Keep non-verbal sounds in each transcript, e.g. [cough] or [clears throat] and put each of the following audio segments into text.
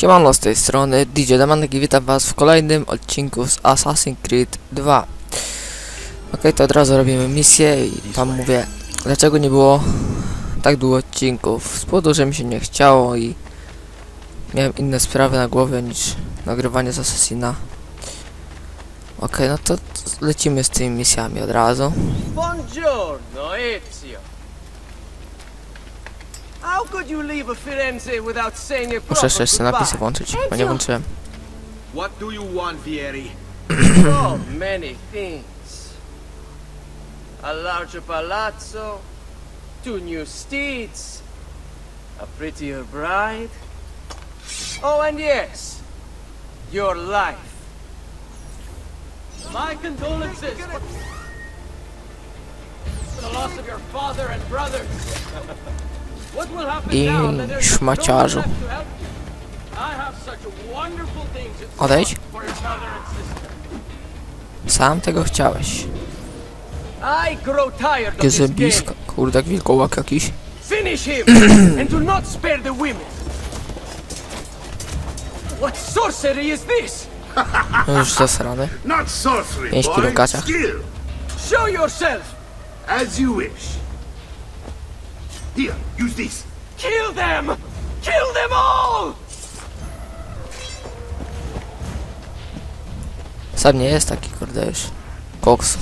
Siemano z tej strony DJ Demanek i witam was w kolejnym odcinku z Assassin's Creed 2 Ok, to od razu robimy misję i tam mówię dlaczego nie było tak długo odcinków. Z powodu, że mi się nie chciało i miałem inne sprawy na głowie niż nagrywanie z Assassina. Ok, no to lecimy z tymi misjami od razu. Buongiorno, Ezio. Muszę proper jeszcze jeszcze napisy goodbye? włączyć, bo nie włączyłem What do you want, Vieri? so many things. A larger palazzo, two new steeds, a prettier bride. Oh, and yes, your life. My condolences for for the loss of your father and brothers. [laughs] I szmaciarzu. Odejdź. Sam tego chciałeś this blisko, kurde jak wilkołak jakiś Finish him [clears throat] and do not spare the women. What sorcery is this? No już zasrany Not sorcery, Pięć boy. kilo gacia. Skill, Show yourself. as you wish. Here, use this. Kill them. Kill them all. Sam nie jest taki kurde już koks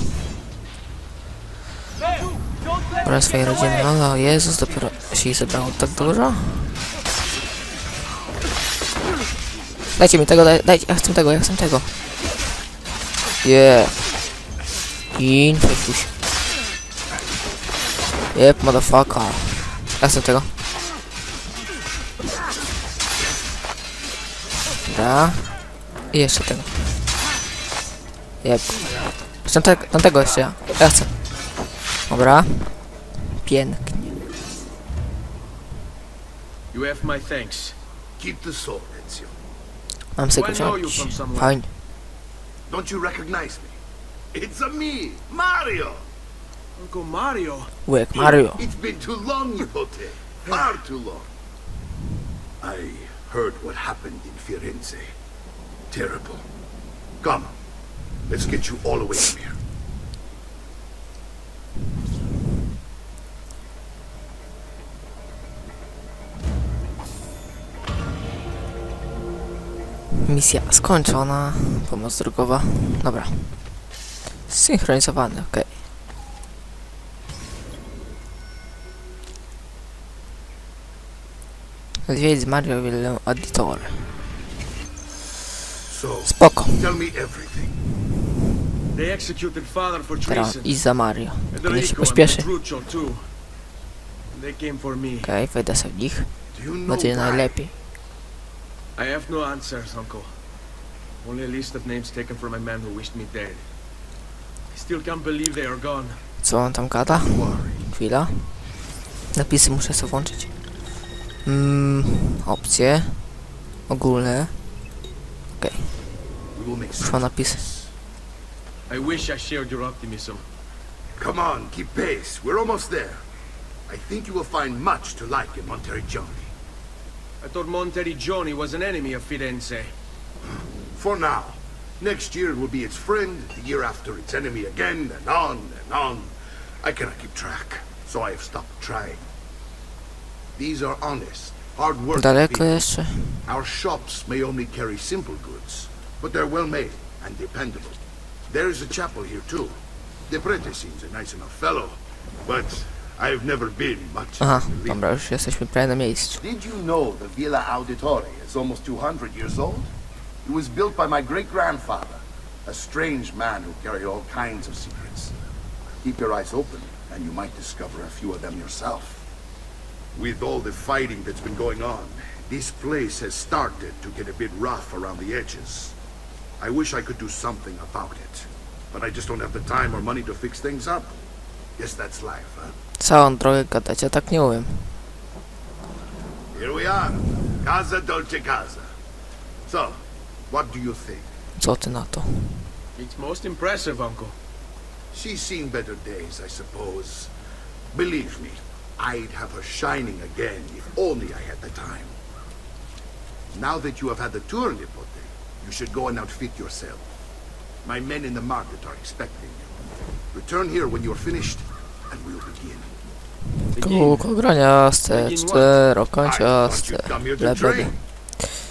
oraz swojej rodziny. No, no Jezus dopiero się ich zebrało tak dużo. Dajcie mi tego, daj, dajcie, ja chcę tego, ja chcę tego. Yeah. In Yep, motherfucker Ja chcę tego Dobra I jeszcze tego Yep. Chcę te, tamtego jeszcze ja, ja chcę Dobra Pięknie You have my thanks. Keep the sword, Ezio. Mam sobie Do I know you wziąć from somewhere? Fajnie Don't you recognize me? It's a me, Mario. Uncle Mario. Łyk Mario It's been too long, Nipote. Far too long. I heard what happened in Firenze. Terrible. Come, let's get you all away from here. Misja skończona Pomoc drogowa Dobra Zsynchronizowany, okej Odwiedź Mario Willem Auditore So, Spoko. Teraz idź za Mario. Niech się pośpieszy. Okej, wejdę sobie w nich. Do you know Będzie najlepiej. I have no answers, Uncle. Only a list of names taken from a man who wished me dead. I still can't believe they are gone. Co on tam gada? Chwila. Napisy muszę sobie włączyć mm, Opcje Ogólne We will make Trwa sense. I wish I shared your optimism. Come on, keep pace. We're almost there. I think you will find much to like in Monteriggioni. I thought Monteriggioni was an enemy of Firenze. For now. Next year it will be its friend, the year after its enemy again, and on and on. I cannot keep track, so I have stopped trying. These are honest, hard-working Daleko people. jeszcze? Our shops may only carry simple goods, but they're well made and dependable. There is a chapel here too. The prete seems a nice enough fellow, but I've never been much Aha, of a believer. dobra, już jesteśmy prawie na miejscu Did you know the Villa Auditore is almost 200 years old? It was built by my great-grandfather, a strange man who carried all kinds of secrets. Keep your eyes open, and you might discover a few of them yourself. With all the fighting that's been going on, this place has started to get a bit rough around the edges. I wish I could do something about it, but I just don't have the time or money to fix things up. Guess that's life, huh? Całą drogę gadać, ja tak nie umiem Here we are. Casa Dolce Casa. So, what do you think? Co ty na to? It's most impressive, Uncle. She's seen better days, I suppose. Believe me, I'd have her shining again if only I had the time. Now that you have had the tour, Nipote, you should go and outfit yourself. My men in the market are expecting you. Return here when you're finished, and we'll begin. Kółko graniaste, Begin what? I thought czterokąciaste. you'd come here to Lebrody. train.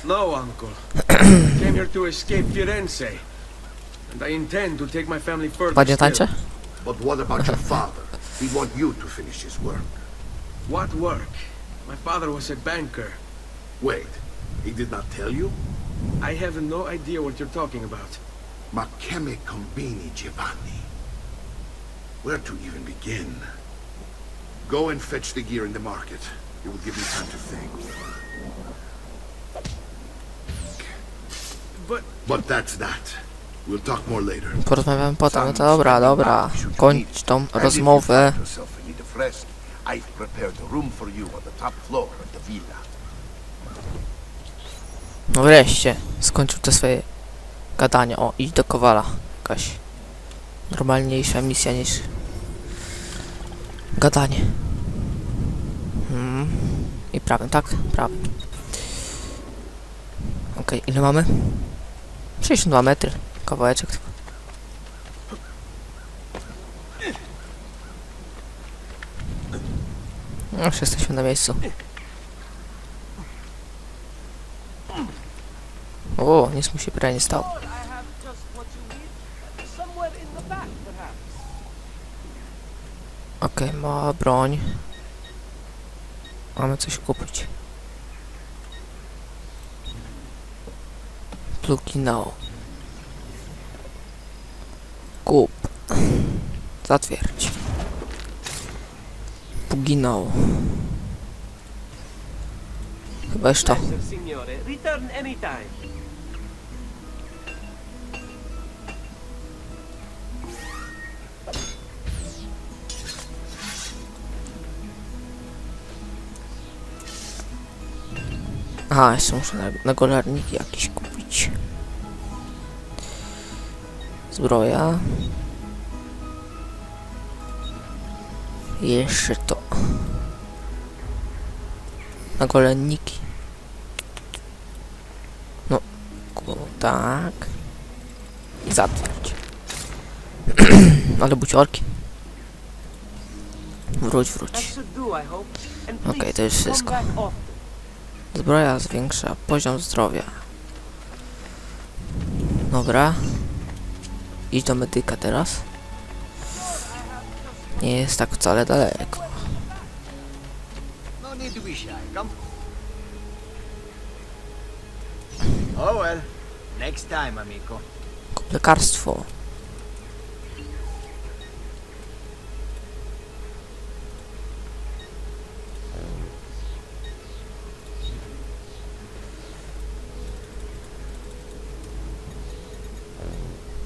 No, uncle. I [clears throat] came here to escape Firenze. And I intend to take my family further still. But what about your father? He'd want you to finish his work. What work? My father was a banker. Wait, he did not tell you? I have no idea what you're talking about. Makeme Combini Giovanni. Where to even begin? Go and fetch the gear in the market. It will give me time to think. But But that's that. We'll talk more later. Porozmawiamy potem. No dobra, dobra. shining now, should you Kończ tą And if you rozmowę. I've prepared a room for you on the top floor of the villa. No wreszcie. Skończył te swoje gadania. O, idź do Kowala. Jakaś normalniejsza misja niż gadanie. Hmm. I prawym, tak? Prawym. Okej, ile mamy? 62 metry. Kawałeczek tylko. No, już jesteśmy na miejscu. O, nic mu się prawie nie stało. Okej, mała broń. Mamy coś kupić. Pluginał. Kup. Zatwierdź. Puginał. Chyba już to. Aha, jeszcze muszę na, na golarniki jakieś kupić. Zbroja. Jeszcze to. Na golenniki. No, tak. I zatwierdź. [clears throat] Ale buciorki. Wróć, wróć. Okej, to już wszystko. Zbroja zwiększa poziom zdrowia. Dobra. Idź do medyka teraz. Nie jest tak wcale daleko. No need to be shy. Come. Oh well. Next time. Kup lekarstwo.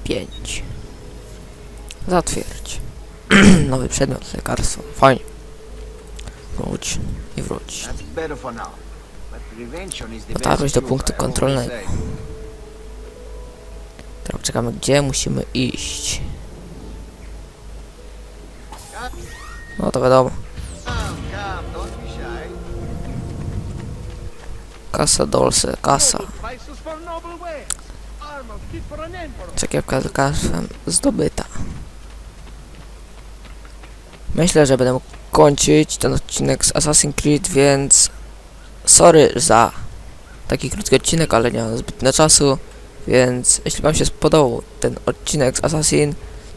Pięć. Zatwierdź. [clears throat] Nowy przedmiot, lekarstwo. Fajnie. Wróć i wróć. Dotarłeś do punktu kontrolnego. Teraz czekamy, gdzie musimy iść. No to wiadomo. Kasa Dolce, kasa. Noble prices for noble Myślę, że będę kończyć ten odcinek z Assassin's Creed, więc sorry za taki krótki odcinek, ale nie mam zbyt na czasu, więc jeśli wam się spodobał ten odcinek z Assassin,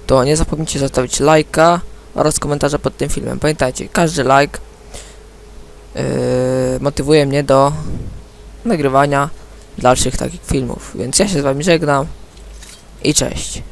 to nie zapomnijcie zostawić lajka oraz komentarza pod tym filmem. Pamiętajcie, każdy like yy, motywuje mnie do nagrywania dalszych takich filmów, więc ja się z wami żegnam i cześć.